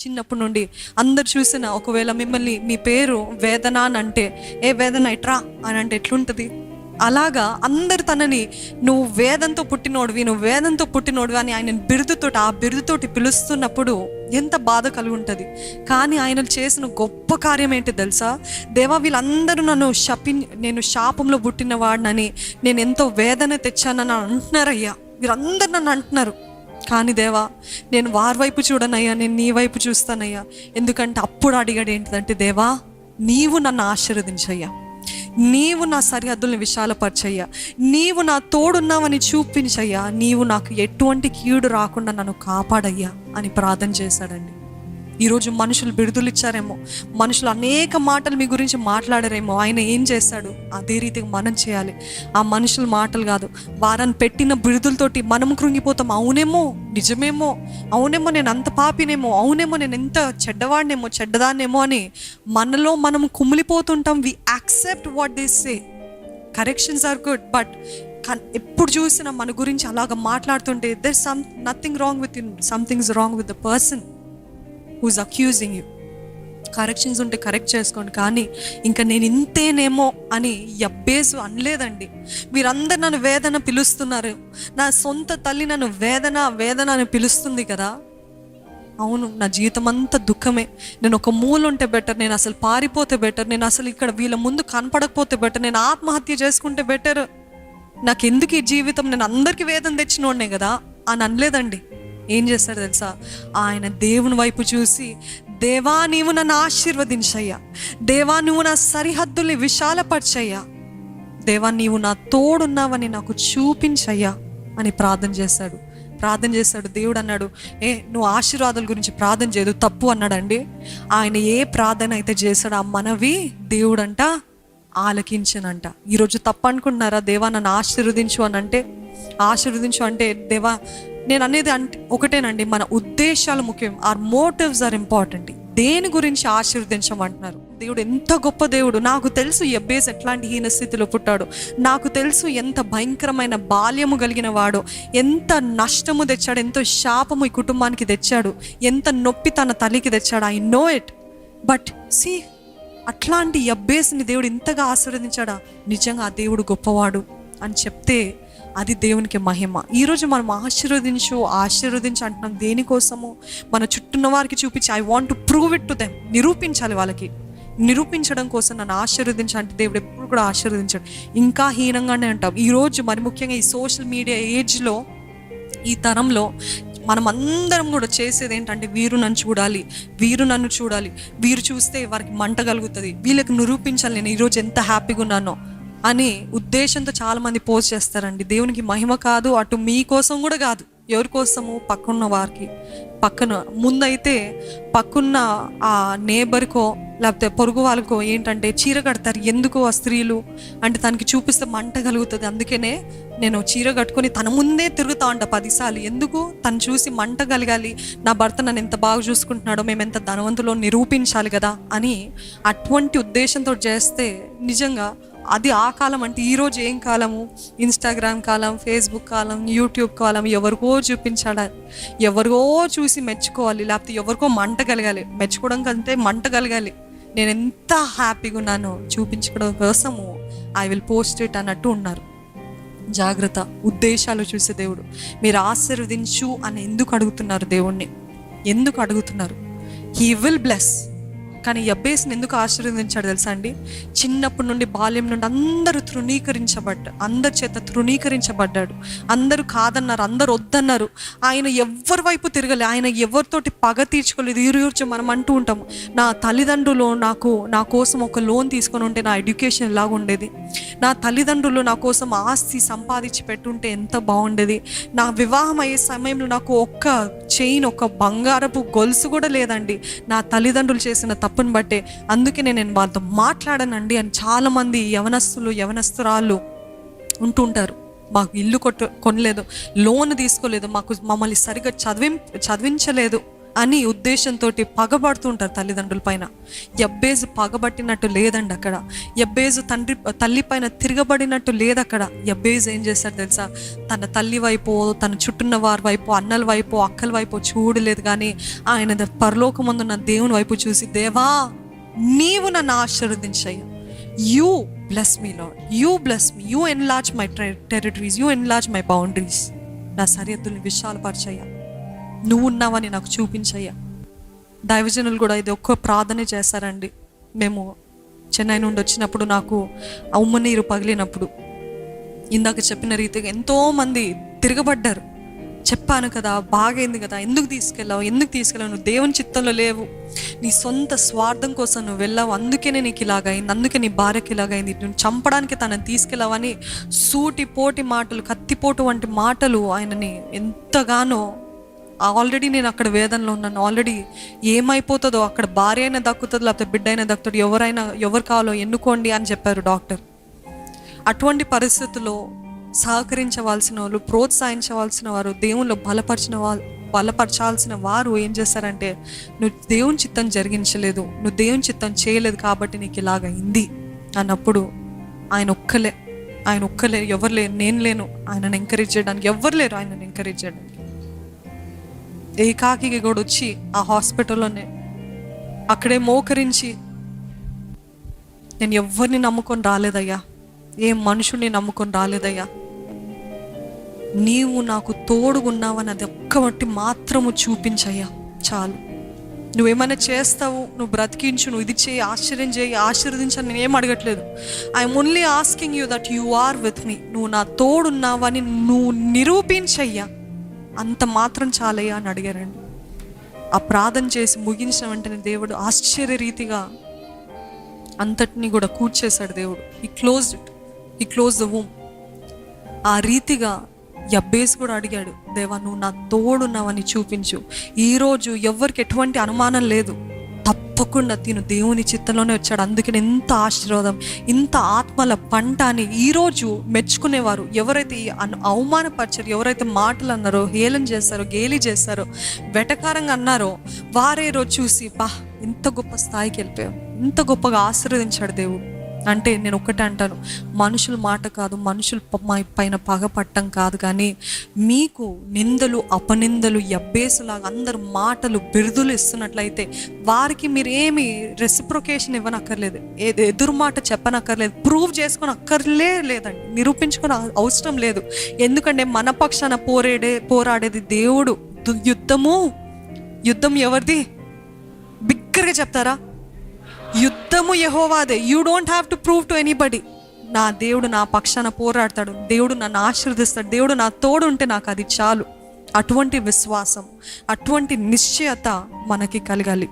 చిన్నప్పటి నుండి అందరు చూసిన ఒకవేళ మిమ్మల్ని మీ పేరు వేదన అని అంటే ఏ వేదన ఇట్రా? అని అంటే ఎట్లుంటుంది? అలాగా అందరు తనని నువ్వు వేదంతో పుట్టినోడివి నువ్వు వేదంతో పుట్టినోడివి అని ఆయన బిరుదుతోటి ఆ బిరుదుతోటి పిలుస్తున్నప్పుడు ఎంత బాధ కలిగి ఉంటుంది కానీ ఆయన చేసిన గొప్ప కార్యం ఏంటి తెలుసా? దేవా వీళ్ళందరూ నన్ను శపి నేను శాపంలో పుట్టిన వాడినని నేను ఎంతో వేదన తెచ్చానని అంటున్నారయ్యా. వీరందరు నన్ను అంటున్నారు. కానీ దేవా నేను వారి వైపు చూడనయ్యా నేను నీ వైపు చూస్తానయ్యా. ఎందుకంటే అప్పుడు అడిగాడు ఏంటిదంటే దేవా నీవు నన్ను ఆశీర్వదించయ్యా. నీవు నా సరిహద్దుల్ని విశాలపరచయ్యా. నీవు నా తోడున్నావని చూపించయ్యా. నీవు నాకు ఎటువంటి కీడు రాకుండా నన్ను కాపాడయ్యా అని ప్రార్థన చేశాడండి. ఈరోజు మనుషులు బిడుదలిచ్చారేమో మనుషులు అనేక మాటలు మీ గురించి మాట్లాడారేమో. ఆయన ఏం చేశాడు? అదే రీతిగా మనం చేయాలి. ఆ మనుషుల మాటలు కాదు. వారని పెట్టిన బిడుదలతోటి మనం కృంగిపోతాం. అవునేమో? నిజమేమో? అవునేమో నేను అంత పాపినేమో? అవునేమో నేను ఎంత చెడ్డవాడినేమో? చెడ్డదాన్నేమో అని మనలో మనం కుమిలిపోతుంటాం. We accept what they say corrections are good but ఎప్పుడు చూసినా మన గురించి అలాగ మాట్లాడుతుంటే there some nothing wrong with in something's wrong with the person who's accusing you corrections ఉంటే కరెక్ట్ చేసుకోండి కానీ ఇంకా నేను ఇంతేనేమో అని ఎబ్బేసు అనలేదండి. మీరందరు నన్ను వేదన పిలుస్తున్నారు. నా సొంత తల్లి నన్ను వేదన వేదన అని పిలుస్తుంది కదా. అవును నా జీవితం అంతా దుఃఖమే. నేను ఒక మూల ఉంటే బెటర్ నేను అసలు పారిపోతే బెటర్ నేను అసలు ఇక్కడ వీళ్ళ ముందు కనపడకపోతే బెటర్ నేను ఆత్మహత్య చేసుకుంటే బెటర్ నాకు ఎందుకు ఈ జీవితం? నేను అందరికీ వేదన తెచ్చినోడ్నే కదా అని అనలేదండి. ఏం చేస్తాడు తెలుసా? ఆయన దేవుని వైపు చూసి దేవా నీవు నన్ను ఆశీర్వదించయ్యా. దేవా నువ్వు నా సరిహద్దుల్ని విశాలపరచయ్యా. దేవా నీవు నా తోడున్నావని నాకు చూపించయ్యా అని ప్రార్థన చేశాడు ప్రార్థన చేశాడు దేవుడు అన్నాడు ఏ నువ్వు ఆశీర్వాదాల గురించి ప్రార్థన చేయదు తప్పు అన్నాడండి. ఆయన ఏ ప్రార్థన అయితే చేశాడో ఆ మనవి దేవుడంట ఆలకించనంట. ఈరోజు తప్పు అనుకుంటున్నారా దేవా నన్ను ఆశీర్వదించు అని అంటే ఆశీర్వదించు అంటే దేవా నేను అనేది అంటే ఒకటేనండి. మన ఉద్దేశాలు ముఖ్యం. ఆర్ మోటివ్స్ ఆర్ ఇంపార్టెంట్ దేని గురించి ఆశీర్వదించమంటున్నారు? దేవుడు ఎంత గొప్ప దేవుడు. నాకు తెలుసు ఎబ్బేస్ ఎట్లాంటి హీన స్థితిలో పుట్టాడు. నాకు తెలుసు ఎంత భయంకరమైన బాల్యము కలిగిన వాడు. ఎంత నష్టము తెచ్చాడు. ఎంతో శాపము ఈ కుటుంబానికి తెచ్చాడు. ఎంత నొప్పి తన తల్లికి తెచ్చాడు. I know it but see అట్లాంటి ఎబ్బేస్ని దేవుడు ఇంతగా ఆశీర్వదించాడా? నిజంగా ఆ దేవుడు గొప్పవాడు అని చెప్తే అది దేవునికి మహిమ. ఈరోజు మనం ఆశీర్వదించు ఆశీర్వదించు అంటున్నాం దేనికోసము? మన చుట్టూన్న వారికి చూపించి I want to prove it to them నిరూపించాలి వాళ్ళకి. నిరూపించడం కోసం నన్ను ఆశీర్వదించు అంటే దేవుడు ఎప్పుడు కూడా ఆశీర్వదించాడు. ఇంకా హీనంగానే అంటాం ఈరోజు మరి ముఖ్యంగా ఈ సోషల్ మీడియా ఏజ్లో ఈ తరంలో మనం అందరం కూడా చేసేది ఏంటంటే వీరు నన్ను చూడాలి వీరు నన్ను చూడాలి. వీరు చూస్తే వారికి మంట కలుగుతుంది. వీళ్ళకి నిరూపించాలి నేను ఈరోజు ఎంత హ్యాపీగా ఉన్నానో. అని ఉద్దేశంతో చాలామంది పోస్ట్ చేస్తారండి. దేవునికి మహిమ కాదు అటు మీకోసం కూడా కాదు ఎవరి కోసము? పక్కన్న వారికి. పక్కన ముందైతే పక్కన్న ఆ నేబర్కో లేకపోతే పొరుగు వాళ్ళకో ఏంటంటే చీర కడతారు. ఎందుకు ఆ స్త్రీలు? అంటే తనకి చూపిస్తే మంట కలుగుతుంది. అందుకనే నేను చీర కట్టుకొని తన ముందే తిరుగుతా ఉంట పదిసార్లు. ఎందుకు? తను చూసి మంట కలగాలి. నా భర్త నన్ను ఎంత బాగా చూసుకుంటున్నాడో మేము ఎంత ధనవంతులో నిరూపించాలి కదా అని అటువంటి ఉద్దేశంతో చేస్తే నిజంగా అది ఆ కాలం అంటే ఈరోజు ఏం కాలము? ఇన్స్టాగ్రామ్ కాలం ఫేస్బుక్ కాలం యూట్యూబ్ కాలం ఎవరికో చూపించాలి ఎవరికో చూసి మెచ్చుకోవాలి లేకపోతే ఎవరికో మంట కలగాలి. మెచ్చుకోవడం కంటే మంట కలగాలి. నేను ఎంత హ్యాపీగా ఉన్నానో చూపించుకోవడం కోసము ఐ విల్ పోస్ట్ ఇట్ అన్నట్టు ఉన్నారు. జాగ్రత్త ఉద్దేశాలు చూసే దేవుడు. మీరు ఆశీర్వదించు అని ఎందుకు అడుగుతున్నారు దేవుణ్ణి? ఎందుకు అడుగుతున్నారు? హీ విల్ బ్లెస్ కానీ అబ్బేస్ని ఎందుకు ఆశీర్వదించాడు తెలుసా అండి? చిన్నప్పటి నుండి బాల్యం నుండి అందరూ తృణీకరించబడ్డ అందరి చేత తృణీకరించబడ్డాడు. అందరూ కాదన్నారు అందరు వద్దన్నారు. ఆయన ఎవరి వైపు తిరగలే ఆయన ఎవరితోటి పగ తీర్చుకోలేదు. ఈరోజు మనం అంటూ ఉంటాము నా తల్లిదండ్రులు నాకు నా కోసం ఒక లోన్ తీసుకొని ఉంటే నా ఎడ్యుకేషన్ ఎలాగ ఉండేది? నా తల్లిదండ్రులు నా కోసం ఆస్తి సంపాదించి పెట్టుంటే ఎంత బాగుండేది? నా వివాహం అయ్యే సమయంలో నాకు ఒక్క చైన్ ఒక బంగారపు గొలుసు కూడా లేదండి. నా తల్లిదండ్రులు చేసిన తప్పును బట్టే అందుకే నేను వాళ్ళతో మాట్లాడనండి అని చాలామంది యవనస్తులు యవనస్తురాలు ఉంటుంటారు మాకు ఇల్లు కొట్టు కొనలేదు లోన్ తీసుకోలేదు మాకు మమ్మల్ని సరిగ్గా చదివి చదివించలేదు. అని ఉద్దేశంతో పగబడుతుంటారు తల్లిదండ్రుల పైన. ఎబ్బేజు పగబట్టినట్టు లేదండి అక్కడ. ఎబ్బేజు తండ్రి తల్లి పైన తిరగబడినట్టు లేదు అక్కడ. ఎబ్బేజు ఏం చేశాడు తెలుసా? తన తల్లి వైపు తన చుట్టూన్న వారి వైపు అన్నల వైపు అక్కల వైపు చూడలేదు కానీ ఆయన పరలోకమందున్న దేవుని వైపు చూసి దేవా నీవు నన్ను ఆశీర్వదించయ్యా. You bless me lord you bless me you enlarge my territories you enlarge my boundaries నా సరిహద్దుల్ని విశాలపరిచయ్యా. నువ్వు ఉన్నావని నాకు చూపించయ్యా. దైవజనులు కూడా ఇది ఒక్క ప్రార్థన చేస్తారండి మేము చెన్నై నుండి వచ్చినప్పుడు నాకు ఆ ఉమ్మ నీరు పగిలినప్పుడు ఇందాక చెప్పిన రీతిగా ఎంతోమంది తిరగబడ్డారు. చెప్పాను కదా బాగైంది కదా ఎందుకు తీసుకెళ్ళావు ఎందుకు తీసుకెళ్ళావు నువ్వు దేవుని చిత్తంలో లేవు. నీ సొంత స్వార్థం కోసం నువ్వు వెళ్ళావు అందుకనే నీకు ఇలాగైంది అందుకే నీ భార్యకి ఇలాగైంది. నువ్వు చంపడానికి తనని తీసుకెళ్ళావని సూటి పోటి మాటలు కత్తిపోటు వంటి మాటలు ఆయనని ఎంతగానో ఆల్రెడీ నేను అక్కడ వేదనలో ఉన్నాను. ఆల్రెడీ ఏమైపోతుందో అక్కడ భార్య అయినా దక్కుతుంది లేకపోతే బిడ్డ అయినా దక్కుతుంది ఎవరైనా ఎవరు కావాలో ఎన్నుకోండి అని చెప్పారు డాక్టర్. అటువంటి పరిస్థితుల్లో సహకరించవలసిన వాళ్ళు ప్రోత్సహించవలసిన వారు దేవుళ్ళు బలపరిచిన వాళ్ళు బలపరచాల్సిన వారు ఏం చేస్తారంటే నువ్వు దేవుని చిత్తం జరిగించలేదు నువ్వు దేవుని చిత్తం చేయలేదు కాబట్టి నీకు ఇలాగైంది అన్నప్పుడు ఆయన ఒక్కలే ఆయన ఒక్కలే ఎవరు లేరు నేను లేను ఆయనను ఎంకరేజ్ చేయడానికి ఎవరు లేరు ఆయనను ఎంకరేజ్ చేయడానికి. ఏకాకి కూడా వచ్చి ఆ హాస్పిటల్లోనే అక్కడే మోకరించి నేను ఎవరిని నమ్ముకొని రాలేదయ్యా. ఏ మనుషుని నమ్ముకొని రాలేదయ్యా. నీవు నాకు తోడుగున్నావని అది ఒక్కటి మాత్రము చూపించయ్యా. చాలు. నువ్వేమైనా చేస్తావు నువ్వు బ్రతికించు నువ్వు ఇది చేయి ఆశ్చర్యం చేయి ఆశీర్వదించని నేను ఏం అడగట్లేదు. I'm only asking you that you are with me నువ్వు నా తోడున్నావని నువ్వు నిరూపించయ్యా. అంత మాత్రం చాలయ్యా అని అడిగారండి. ఆ ప్రార్థన చేసి ముగించిన వెంటనే దేవుడు ఆశ్చర్య రీతిగా అంతటిని కూడా కూర్చేశాడు దేవుడు. He close it he close the womb ఆ రీతిగా యబ్బేస్ కూడా అడిగాడు దేవా నువ్వు నా తోడున్నావని చూపించు. ఈరోజు ఎవరికి ఎటువంటి అనుమానం లేదు. తప్పకుండా తిను. దేవుని చిత్తంలోనే వచ్చాడు. అందుకని ఎంత ఆశీర్వాదం ఇంత ఆత్మల పంట అని ఈరోజు మెచ్చుకునేవారు. ఎవరైతే అను అవమానపరిచారు ఎవరైతే మాటలు అన్నారో హేళన చేస్తారో గేలి చేస్తారో వెటకారంగా అన్నారో వారే రోజు చూసి బా ఇంత గొప్ప స్థాయికి వెళ్ళిపోయాం. ఇంత గొప్పగా ఆశీర్వదించాడు దేవుడు. అంటే నేను ఒక్కటే అంటాను మనుషుల మాట కాదు మనుషుల ప- మా పైన పగపట్టం కాదు కానీ మీకు నిందలు అపనిందలు ఎబ్బేసులాగా అందరు మాటలు బిరుదులు ఇస్తున్నట్లయితే వారికి మీరు ఏమి రెసిప్రొకేషన్ ఇవ్వనక్కర్లేదు ఏది ఎదురు మాట చెప్పనక్కర్లేదు ప్రూవ్ చేసుకొని అక్కర్లే లేదండి నిరూపించుకొని అవసరం లేదు. ఎందుకంటే మన పక్షాన పోరాడే పోరాడేది దేవుడు. దు- యుద్ధము యుద్ధం ఎవరిది? బిగ్గరగా చెప్తారా? యుద్ధము యహోవాదే. You don't have to prove to anybody నా దేవుడు నా పక్షాన పోరాడతాడు. దేవుడు నన్ను ఆశీర్దిస్తాడు దేవుడు నా తోడు ఉంటే నాకు అది చాలు. అటువంటి విశ్వాసం అటువంటి నిశ్చయత మనకి కలగాలి.